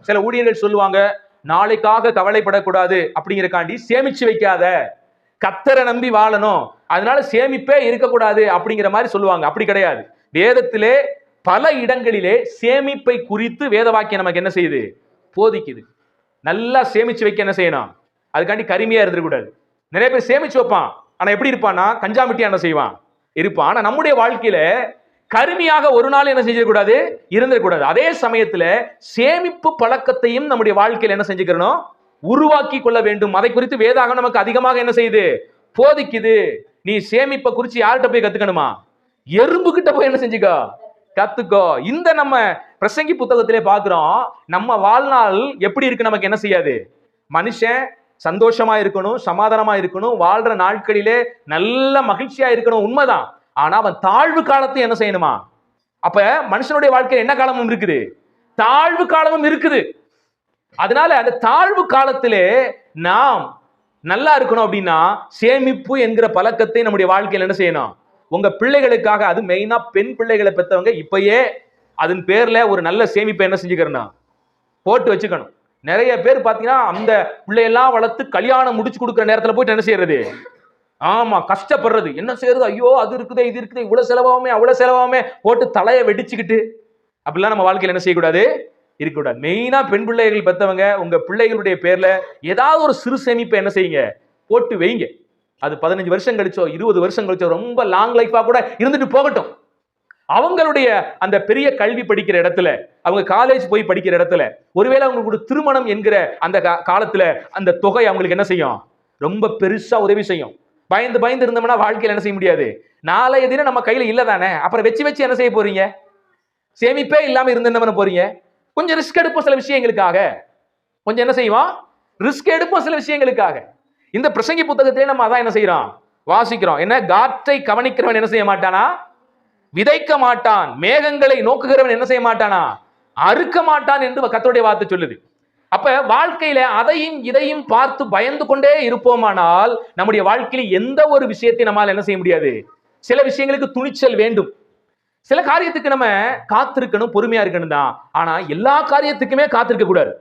சில ஊழியர்கள் சொல்லுவாங்க நாளைக்காக கவலைப்படக்கூடாது அப்படிங்கறக்காண்டி சேமிச்சு வைக்காத. கத்தரை நம்பி வாழணும். அதனால சேமிப்பே இருக்கக்கூடாது அப்படிங்கிற மாதிரி சொல்லுவாங்க. அப்படி கிடையாது. வேதத்திலே பல இடங்களிலே சேமிப்பை குறித்து வேத வாக்கியம் நமக்கு என்ன செய்யுது? போதிக்குது. நல்லா சேமிச்சு வைக்க என்ன செய்யணும்? அதுக்காண்டி கருமையா இருந்துடக்கூடாது. நிறைய பேர் சேமிச்சு வைப்பான். ஆனா எப்படி இருப்பான்னா கஞ்சாமிட்டி என்ன செய்வான்? இருப்பான். ஆனா நம்முடைய வாழ்க்கையில கருமையாக ஒரு நாள் என்ன செஞ்சிடக்கூடாது? இருந்துடக்கூடாது. அதே சமயத்துல சேமிப்பு பழக்கத்தையும் நம்முடைய வாழ்க்கையில் என்ன செஞ்சுக்கிறோம் உருவாக்கி கொள்ள வேண்டும். அதை குறித்து வேதாக நமக்கு அதிகமாக என்ன செய்யுது? போதிக்குது. நீ சேமிப்பை குறித்து யார்கிட்ட போய் கத்துக்கணுமா? எறும்பு கிட்ட போய் என்ன செஞ்சுக்கோ? கத்துக்கோ. இந்த நம்ம பிரசங்கி புத்தகத்திலே பார்க்குறோம் நம்ம வாழ்நாள் எப்படி இருக்கு நமக்கு என்ன செய்யாது? மனுஷன் சந்தோஷமா இருக்கணும் சமாதானமா இருக்கணும் வாழ்ற நாட்களிலே நல்ல மகிழ்ச்சியா இருக்கணும். உண்மைதான். ஆனா அவன் தாழ்வு காலத்தை என்ன செய்யணுமா? அப்ப மனுஷனுடைய வாழ்க்கையில் என்ன காலமும் இருக்குது? தாழ்வு காலமும் இருக்குது. அதனால அந்த தாழ்வு காலத்திலே நாம் நல்லா இருக்கணும் அப்படின்னா சேமிப்பு என்கிற பழக்கத்தை நம்முடைய வாழ்க்கையில் என்ன செய்யணும்? உங்க பிள்ளைகளுக்காக அது மெயினா பெண் பிள்ளைகளை பெற்றவங்க இப்பயே அதன் பேர்ல ஒரு நல்ல சேமிப்பை என்ன செஞ்சுக்கிறணும் போட்டு வச்சுக்கணும். நிறைய பேர் பாத்தீங்கன்னா அந்த பிள்ளையெல்லாம் வளர்த்து கல்யாணம் முடிச்சு கொடுக்குற நேரத்துல போயிட்டு என்ன செய்யறது? ஆமா கஷ்டப்படுறது. என்ன செய்யறது? ஐயோ அது இருக்குதே இது இருக்குது இவ்வளவு செலவாகுமே அவ்வளவு செலவாகுமே போட்டு தலையை வெடிச்சுக்கிட்டு. அப்படிலாம் நம்ம வாழ்க்கையில என்ன செய்யக்கூடாது? இருக்கக்கூடாது. மெயினா பெண் பிள்ளைகள் பெற்றவங்க உங்க பிள்ளைகளுடைய பேர்ல ஏதாவது ஒரு சிறு சேமிப்பை என்ன செய்யுங்க? போட்டு வைங்க. அது பதினஞ்சு வருஷம் கழிச்சோ இருபது வருஷம் கழிச்சோ ரொம்ப லாங் லைஃபா கூட இருந்துட்டு போகட்டும். அவங்களுடைய அந்த பெரிய கல்வி படிக்கிற இடத்துல அவங்க காலேஜ் போய் படிக்கிற இடத்துல ஒருவேளை அவங்களுக்கு ஒரு திருமணம் என்கிற அந்த காலத்துல அந்த தொகை அவங்களுக்கு என்ன செய்யும்? ரொம்ப பெருசா உதவி செய்யும். பயந்து பயந்து இருந்தோம்னா வாழ்க்கையில் என்ன செய்ய முடியாது? நாளைய தினம் நம்ம கையில் இல்லை தானே? அப்புறம் வச்சு வச்சு என்ன செய்ய போறீங்க? சேமிப்பே இல்லாம பண்ண போறீங்க? கொஞ்சம் ரிஸ்க் எடுப்போம் சில விஷயங்களுக்காக. கொஞ்சம் என்ன செய்வோம்? ரிஸ்க் எடுப்போம் சில விஷயங்களுக்காக. இந்த பிரசங்கி புத்தகத்திலே நம்ம அதான் என்ன செய்யறோம் வாசிக்கிறோம். என்ன? காற்றை கவனிக்கிறவன் என்ன செய்ய மாட்டானா? விதைக்க மாட்டான். மேகங்களை நோக்குகிறவன் என்ன செய்ய மாட்டானா? அறுக்க மாட்டான் என்று கர்த்தருடைய வார்த்தை சொல்லுது. அப்ப வாழ்க்கையில அதையும் இதையும் பார்த்து பயந்து கொண்டே இருப்போமானால் நம்முடைய வாழ்க்கையில எந்த ஒரு விஷயத்தை நம்மால் என்ன செய்ய முடியாது? சில விஷயங்களுக்கு துணிச்சல் வேண்டும். சில காரியத்துக்கு நம்ம காத்திருக்கணும் பொறுமையா இருக்கணும் தான். ஆனா எல்லா காரியத்துக்குமே காத்திருக்க கூடாது.